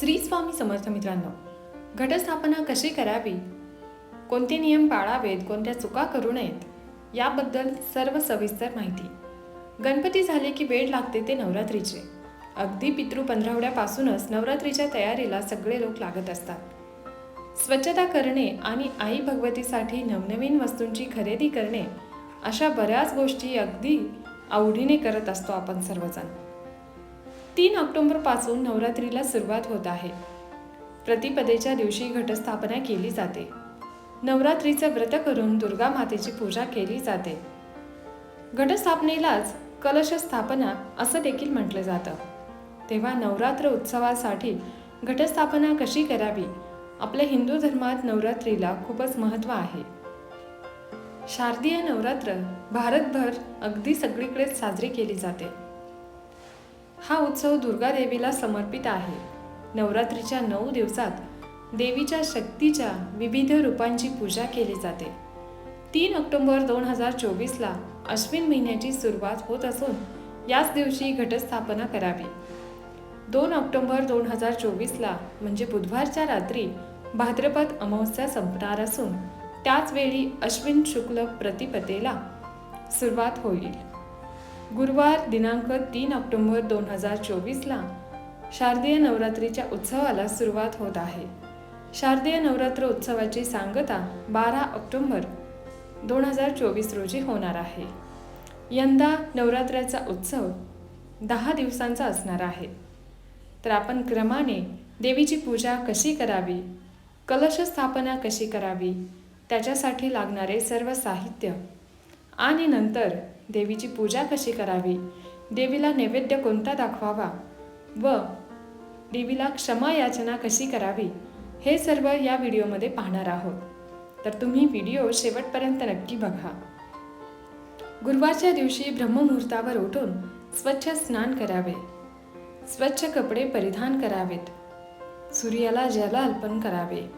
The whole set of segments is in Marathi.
श्री स्वामी समर्थ मित्रांनो घटस्थापना कशी करावी? कोणते नियम पाळावेत? कोणत्या चुका करू नयेत? याबद्दल सर्व सविस्तर माहिती. गणपती झाले की वेळ लागते ते नवरात्रीचे. अगदी पितृ पंधरावड्यापासूनच नवरात्रीच्या तयारीला सगळे लोक लागत असतात. स्वच्छता करणे आणि आई भगवतीसाठी नवनवीन वस्तूंची खरेदी करणे अशा बऱ्याच गोष्टी अगदी आवडीने करत असतो आपण सर्वजण. तीन ऑक्टोबरपासून नवरात्रीला सुरुवात होत आहे. प्रतिपदेच्या दिवशी घटस्थापना केली जाते. नवरात्रीचं व्रत करून दुर्गा मातेची पूजा केली जाते. घटस्थापनेलाच कलश स्थापना असं देखील म्हटलं जातं. तेव्हा नवरात्र उत्सवासाठी घटस्थापना कशी करावी? आपल्या हिंदू धर्मात नवरात्रीला खूपच महत्त्व आहे. शारदीय नवरात्र भारतभर अगदी सगळीकडेच साजरी केली जाते. हा उत्सव दुर्गा देवीला समर्पित आहे. नवरात्रीच्या नऊ दिवसात देवीच्या शक्तीच्या विविध रूपांची पूजा केली जाते. तीन ऑक्टोबर दोन हजार चोवीसला अश्विन महिन्याची सुरुवात होत असून याच दिवशी घटस्थापना करावी. दोन ऑक्टोबर दोन हजार चोवीसला म्हणजे बुधवारच्या रात्री भाद्रपद अमावस्या संपणार असून त्याचवेळी अश्विन शुक्ल प्रतिपदेला सुरुवात होईल. गुरुवार दिनांक तीन ऑक्टोबर दोन हजार चोवीसला शारदीय नवरात्रीच्या उत्सवाला सुरुवात होत आहे. शारदीय नवरात्र उत्सवाची सांगता बारा ऑक्टोबर दोन हजार चोवीस रोजी होणार आहे. यंदा नवरात्राचा उत्सव दहा दिवसांचा असणार आहे. तर आपण क्रमाने देवीची पूजा कशी करावी कलश स्थापना कशी करावी त्याच्यासाठी लागणारे सर्व साहित्य आणि नंतर देवीची पूजा कशी करावी? देवीला नैवेद्य कोणता दाखवावा? व देवीला क्षमा याचना कशी करावी? हे सर्व या व्हिडिओमध्ये पाहणार आहोत. तर तुम्ही व्हिडिओ शेवटपर्यंत नक्की बघा. गुरुवारच्या दिवशी ब्रह्ममुहूर्तावर उठून स्वच्छ स्नान करावे. स्वच्छ कपडे परिधान करावेत. सूर्याला जल अर्पण करावे.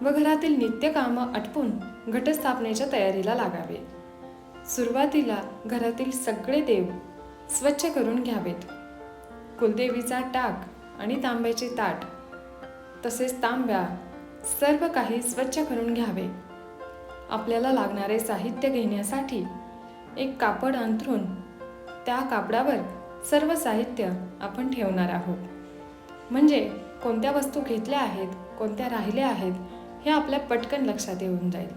व घरातील नित्य कामं आटपून घटस्थापनेच्या तयारीला लागावे. सुरुवातीला घरातील सगळे देव स्वच्छ करून घ्यावेत. कुलदेवीचा टाक आणि तांब्याचे ताट तसेच तांब्या सर्व काही स्वच्छ करून घ्यावे. आपल्याला लागणारे साहित्य घेण्यासाठी एक कापड अंथरून त्या कापडावर सर्व साहित्य आपण ठेवणार आहोत. म्हणजे कोणत्या वस्तू घेतल्या आहेत कोणत्या राहिल्या आहेत हे आपल्या पटकन लक्षात येऊन जाईल.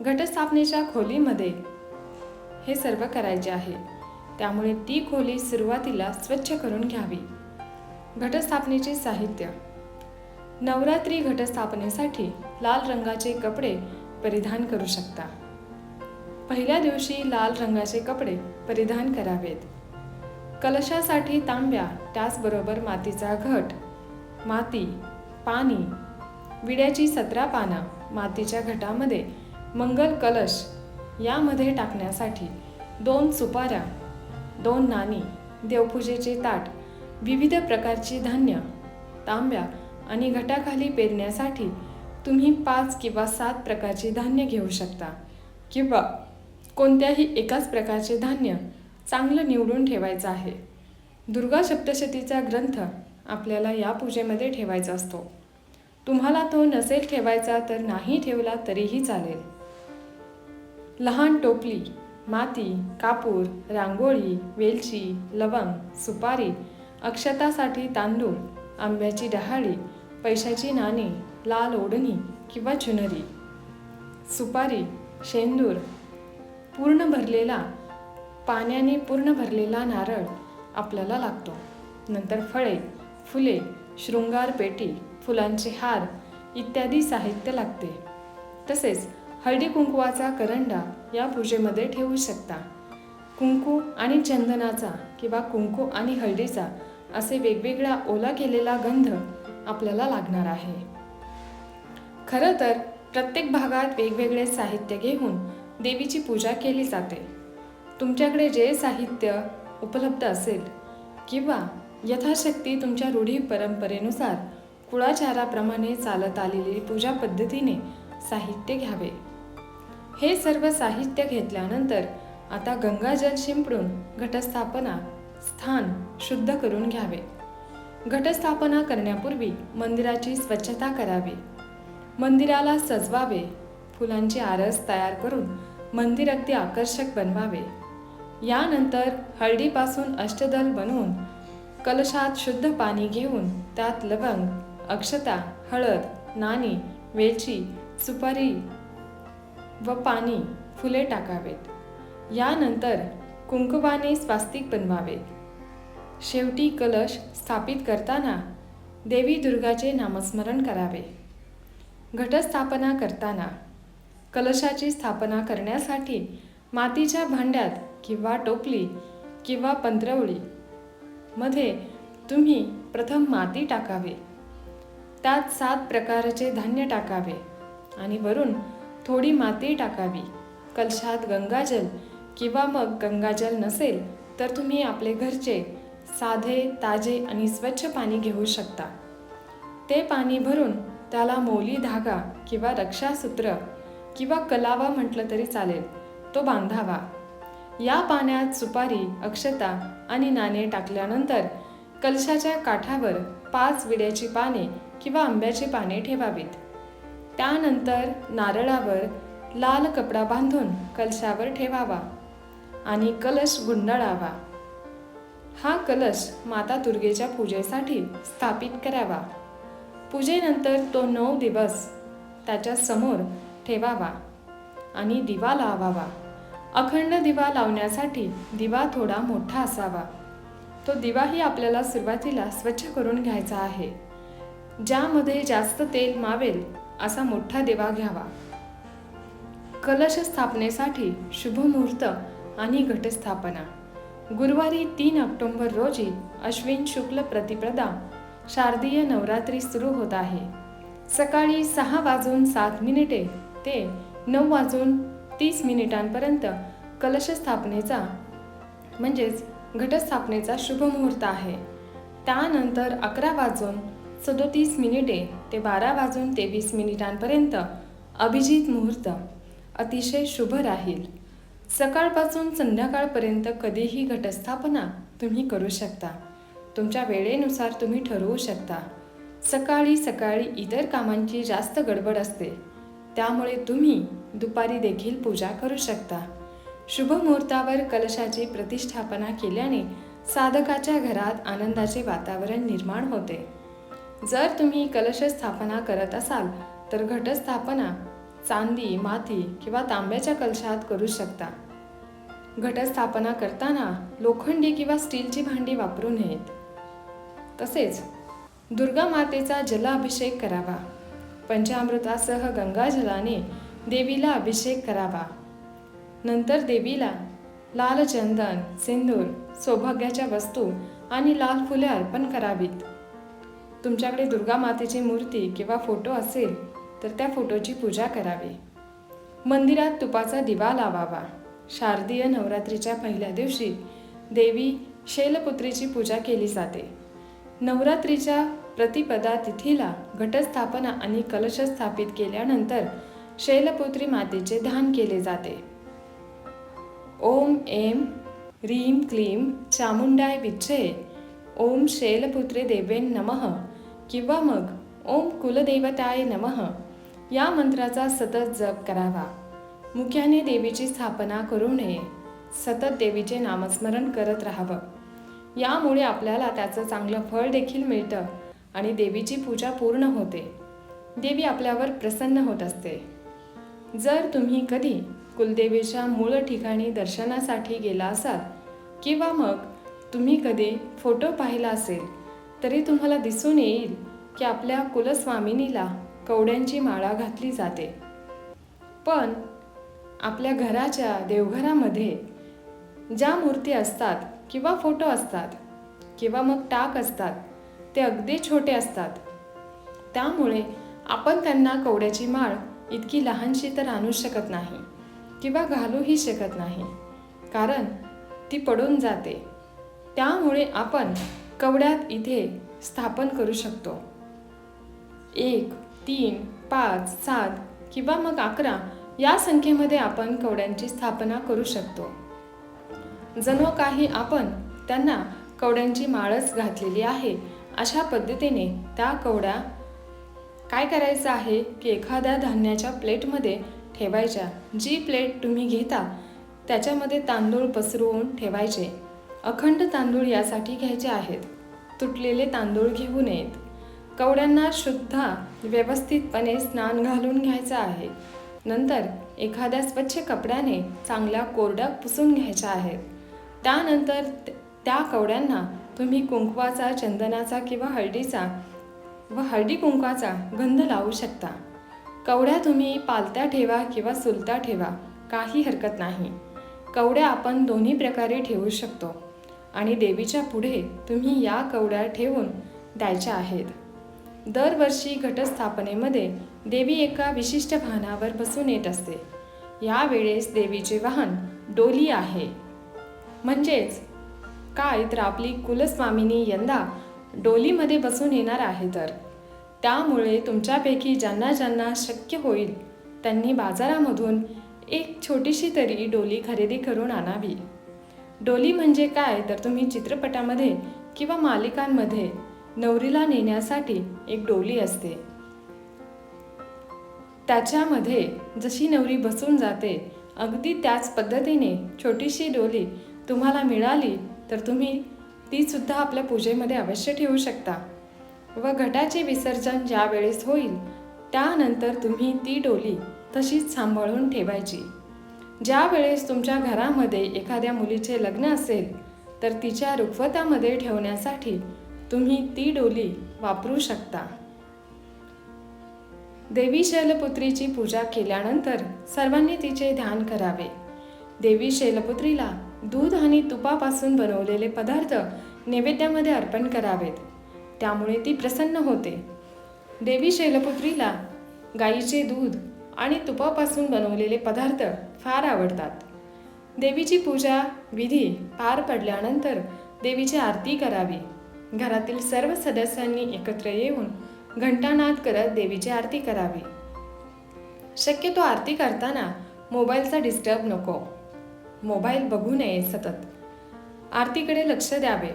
घटस्थापनेच्या खोलीमध्ये हे सर्व करायचे आहे. त्यामुळे ती खोली सुरुवातीला स्वच्छ करून घ्यावी. घटस्थापनेचे साहित्य. नवरात्री घटस्थापनेसाठी लाल रंगाचे कपडे परिधान करू शकता. पहिल्या दिवशी लाल रंगाचे कपडे परिधान करावेत. कलशासाठी तांब्या त्याचबरोबर मातीचा घट माती पाणी विड्याची सतरा पानं मातीच्या घटामध्ये मंगल कलश यामध्ये टाकण्यासाठी दोन सुपाऱ्या दोन नाणी देवपूजेचे ताट विविध प्रकारची धान्य तांब्या आणि घटाखाली पेरण्यासाठी तुम्ही पाच किंवा सात प्रकारची धान्य घेऊ शकता किंवा कोणत्याही एकाच प्रकारचे धान्य चांगलं निवडून ठेवायचं आहे. दुर्गा सप्तशतीचा ग्रंथ आपल्याला या पूजेमध्ये ठेवायचा असतो. तुम्हाला तो नसेल ठेवायचा तर नाही ठेवला तरीही चालेल. लहान टोपली माती कापूर रांगोळी वेलची लवंग सुपारी अक्षतासाठी तांदूळ आंब्याची डहाळी पैशाची नाणी लाल ओढणी किंवा चुनरी सुपारी शेंदूर पूर्ण भरलेला पाण्याने पूर्ण भरलेला नारळ आपल्याला लागतो. नंतर फळे फुले शृंगार पेटी फुलांचे हार इत्यादी साहित्य लागते. तसेच हळदी कुंकवाचा करंडा या पूजेमध्ये ठेवू शकता. कुंकू आणि चंदनाचा किंवा कुंकू आणि हळदीचा असे वेगवेगळा ओला केलेला गंध आपल्याला लागणार आहे. खरं तर प्रत्येक भागात वेगवेगळे साहित्य घेऊन देवीची पूजा केली जाते. तुमच्याकडे जे साहित्य उपलब्ध असेल किंवा यथाशक्ती तुमच्या रूढी परंपरेनुसार कुळाचाराप्रमाणे चालत आलेली पूजा पद्धतीने साहित्य घ्यावे. हे सर्व साहित्य घेतल्यानंतर आता गंगाजल शिंपडून घटस्थापना स्थान शुद्ध करून घ्यावे. घटस्थापना करण्यापूर्वी मंदिराची स्वच्छता करावी. मंदिराला सजवावे फुलांची आरस तयार करून मंदिर अगदी आकर्षक बनवावे. यानंतर हळदीपासून अष्टदल बनवून कलशात शुद्ध पाणी घेऊन त्यात लवंग अक्षता हळद नाणी वेलची सुपारी व पाणी फुले टाकावेत. यानंतर कुंकुवाने स्वास्तिक बनवावेत शेवटी कलश स्थापित करताना देवी दुर्गाचे नामस्मरण करावे. घटस्थापना करताना कलशाची स्थापना करण्यासाठी मातीच्या भांड्यात किंवा टोपली किंवा पंत्रवळी मध्ये तुम्ही प्रथम माती टाकावे. त्यात सात प्रकारचे धान्य टाकावे आणि वरून थोडी माती टाकावी. कलशात गंगाजल किंवा मग गंगाजल नसेल तर तुम्ही आपले घरचे साधे ताजे आणि स्वच्छ पाणी घेऊ शकता. ते पाणी भरून त्याला मौली धागा किंवा रक्षासूत्र किंवा कलावा म्हटलं तरी चालेल तो बांधावा. या पाण्यात सुपारी अक्षता आणि नाणे टाकल्यानंतर कलशाच्या काठावर पाच विड्याची पाने किंवा आंब्याची पाने ठेवावीत. त्यानंतर नारळावर लाल कपडा बांधून कलशावर ठेवावा आणि कलश गुंडाळावा. हा कलश माता दुर्गेच्या पूजेसाठी स्थापित करावा. पूजेनंतर तो नऊ दिवस त्याच्यासमोर ठेवावा आणि दिवा लावावा. अखंड दिवा लावण्यासाठी दिवा थोडा मोठा असावा. तो दिवाही आपल्याला सुरुवातीला स्वच्छ करून घ्यायचा आहे. ज्यामध्ये जास्त तेल मावेल असा मोठा देवा घ्यावा. कलश स्थापनेसाठी शुभ मुहूर्त आणि घटस्थापना. गुरुवारी तीन ऑक्टोंबर रोजी अश्विन शुक्ल प्रतिपदा शारदीय नवरात्री सुरू होत आहे. सकाळी सहा वाजून सात मिनिटे ते नऊ वाजून तीस मिनिटांपर्यंत कलश स्थापनेचा म्हणजेच घटस्थापनेचा शुभ मुहूर्त आहे. त्यानंतर अकरा वाजून सदोतीस मिनिटे ते बारा वाजून तेवीस मिनिटांपर्यंत अभिजित मुहूर्त अतिशय शुभ राहील. सकाळपासून संध्याकाळपर्यंत कधीही घटस्थापना तुम्ही करू शकता. तुमच्या वेळेनुसार तुम्ही ठरवू शकता. सकाळी सकाळी इतर कामांची जास्त गडबड असते. त्यामुळे तुम्ही दुपारी देखील पूजा करू शकता. शुभ मुहूर्तावर कलशाची प्रतिष्ठापना केल्याने साधकाच्या घरात आनंदाचे वातावरण निर्माण होते. जर तुम्ही कलश स्थापना करत असाल तर घटस्थापना चांदी माती किंवा तांब्याच्या कलशात करू शकता. घटस्थापना करताना लोखंडी किंवा स्टीलची भांडी वापरू नयेत. तसेच दुर्गा मातेचा जलाभिषेक करावा. पंचामृतासह गंगाजलाने देवीला अभिषेक करावा. नंतर देवीला लाल चंदन सिंदूर सौभाग्याच्या वस्तू आणि लाल फुले अर्पण करावीत. तुमच्याकडे दुर्गा मातेची मूर्ती किंवा फोटो असेल तर त्या फोटोची पूजा करावी. मंदिरात तुपाचा दिवा लावावा. शारदीय नवरात्रीच्या पहिल्या दिवशी देवी शैलपुत्रीची पूजा केली जाते. नवरात्रीच्या प्रतिपदा तिथीला घटस्थापना आणि कलश स्थापित केल्यानंतर शैलपुत्री मातेचे ध्यान केले जाते. ओम एम ह्रीम क्लीम चामुंडाय विच्छे ओम शैलपुत्रे देवेन नमः. किंवा मग ओम कुलदेवताय नमः या मंत्राचा सतत जप करावा. मुख्याने देवीची स्थापना करू नये. सतत देवीचे नामस्मरण करत राहावं. यामुळे आपल्याला त्याचं चांगलं फळ देखील मिळतं आणि देवीची पूजा पूर्ण होते. देवी आपल्यावर प्रसन्न होत असते. जर तुम्ही कधी कुलदेवीच्या मूळ ठिकाणी दर्शनासाठी गेला असाल किंवा मग तुम्ही कधी फोटो पाहिला असेल तरी तुम्हाला दिसून येईल की आपल्या कुलस्वामिनीला कवड्यांची माळा घातली जाते. पण आपल्या घराच्या देवघरामध्ये ज्या मूर्ती असतात किंवा फोटो असतात किंवा मग टाक असतात ते अगदी छोटे असतात. त्यामुळे आपण त्यांना कवड्याची माळ इतकी लहानशी तर आणू शकत नाही किंवा घालूही शकत नाही कारण ती पडून जाते. त्यामुळे आपण कवड्यात इथे स्थापन करू शकतो. एक तीन पाच सात किंवा मग अकरा या संख्येमध्ये आपण कवड्यांची स्थापना करू शकतो. जणू काही आपण त्यांना कवड्यांची माळच घातलेली आहे अशा पद्धतीने त्या कवड्या काय करायचं आहे की एखाद्या धान्याच्या प्लेटमध्ये ठेवायच्या. जी प्लेट तुम्ही घेता त्याच्यामध्ये तांदूळ पसरवून ठेवायचे. अखंड तांदूळ यासाठी घ्यायचे आहेत. तुटलेले तांदूळ घेऊ नयेत. कवड्यांना शुद्धा व्यवस्थितपणे स्नान घालून घ्यायचं आहे. नंतर एखाद्या स्वच्छ कपड्याने चांगल्या कोरड्या पुसून घ्यायच्या आहेत त्यानंतर त्या कवड्यांना तुम्ही कुंकवाचा चंदनाचा किंवा हळदीचा व हळदी कुंकवाचा गंध लावू शकता. कवड्या तुम्ही पालत्या ठेवा किंवा सुलत्या ठेवा काही हरकत नाही. कवड्या आपण दोन्ही प्रकारे ठेवू शकतो. आणि देवीच्या पुढे तुम्ही या कवड्या ठेवून द्यायच्या आहेत. दरवर्षी घटस्थापनेमध्ये देवी एका विशिष्ट वाहनावर बसून येत असते. यावेळेस देवीचे वाहन डोली आहे. म्हणजेच काय तर आपली कुलस्वामिनी यंदा डोलीमध्ये बसून येणार आहे तर? त्यामुळे तुमच्यापैकी ज्यांना ज्यांना शक्य होईल त्यांनी बाजारामधून एक छोटीशी तरी डोली खरेदी करून आणावी. डोली म्हणजे काय तर तुम्ही चित्रपटामध्ये किंवा मालिकांमध्ये नवरीला नेण्यासाठी एक डोली असते. त्याच्यामध्ये जशी नवरी बसून जाते अगदी त्याच पद्धतीने छोटीशी डोली तुम्हाला मिळाली तर तुम्ही तीसुद्धा आपल्या पूजेमध्ये अवश्य ठेवू शकता. व घटाचे विसर्जन ज्यावेळेस होईल त्यानंतर तुम्ही ती डोली तशीच सांभाळून ठेवायची. ज्या वेळेस तुमच्या घरामध्ये एखाद्या मुलीचे लग्न असेल तर तिच्या रुखवतामध्ये ठेवण्यासाठी तुम्ही ती डोली वापरू शकता. देवी शैलपुत्रीची पूजा केल्यानंतर सर्वांनी तिचे ध्यान करावे. देवी शैलपुत्रीला दूध आणि तुपापासून बनवलेले पदार्थ नैवेद्यामध्ये अर्पण करावेत. त्यामुळे ती प्रसन्न होते. देवी शैलपुत्रीला गाईचे दूध आणि तुपापासून बनवलेले पदार्थ फार आवडतात. देवीची पूजा विधी पार पडल्यानंतर देवीची आरती करावी. घरातील सर्व सदस्यांनी एकत्र येऊन घंटानाद करत देवीची आरती करावी. शक्यतो आरती करताना मोबाईलचा डिस्टर्ब नको. मोबाईल बघू नये सतत. आरतीकडे लक्ष द्यावे.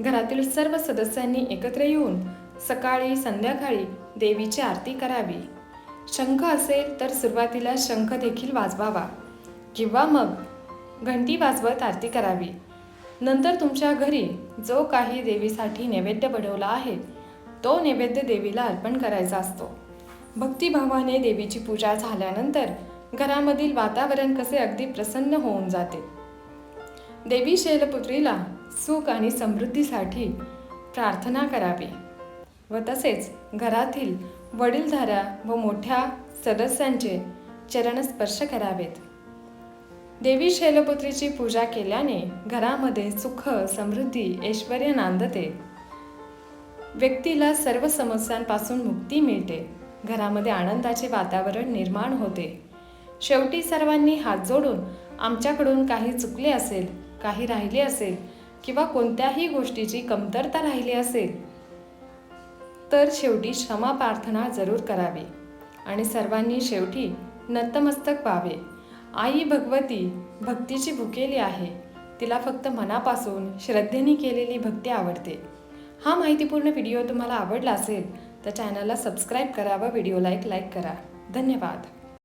घरातील सर्व सदस्यांनी एकत्र येऊन सकाळी संध्याकाळी देवीची आरती करावी. शंख असेल तर सुरुवातीला शंख देखील वाजवावा. किंवा मग घंटी वाजवत आरती करावी. नंतर तुमच्या घरी जो काही देवीसाठी नैवेद्य बनवला आहे तो नैवेद्य देवीला अर्पण करायचा असतो. भक्तिभावाने देवीची पूजा झाल्यानंतर घरामधील वातावरण कसे अगदी प्रसन्न होऊन जाते. देवी शैलपुत्रीला सुख आणि समृद्धीसाठी प्रार्थना करावी. व तसेच घरातील वडीलधाऱ्या व मोठ्या सदस्यांचे चरणस्पर्श करावेत. देवी शैलपुत्रीची पूजा केल्याने घरामध्ये सुख समृद्धी ऐश्वर नांदते. व्यक्तीला सर्व समस्यांपासून मुक्ती मिळते. घरामध्ये आनंदाचे वातावरण निर्माण होते. शेवटी सर्वांनी हात जोडून आमच्याकडून काही चुकले असेल काही राहिले असेल किंवा कोणत्याही गोष्टीची कमतरता राहिली असेल तर शेवटी क्षमा प्रार्थना जरूर करावी. आणि सर्वांनी शेवटी नतमस्तक व्हावे. आई भगवती भक्तीची भुकेली आहे. तिला फक्त मनापासून श्रद्धेने केलेली भक्ती आवडते. हा माहितीपूर्ण व्हिडिओ तुम्हाला आवडला असेल तर चॅनलला सबस्क्राईब करा व व्हिडिओला एक लाईक करा. धन्यवाद.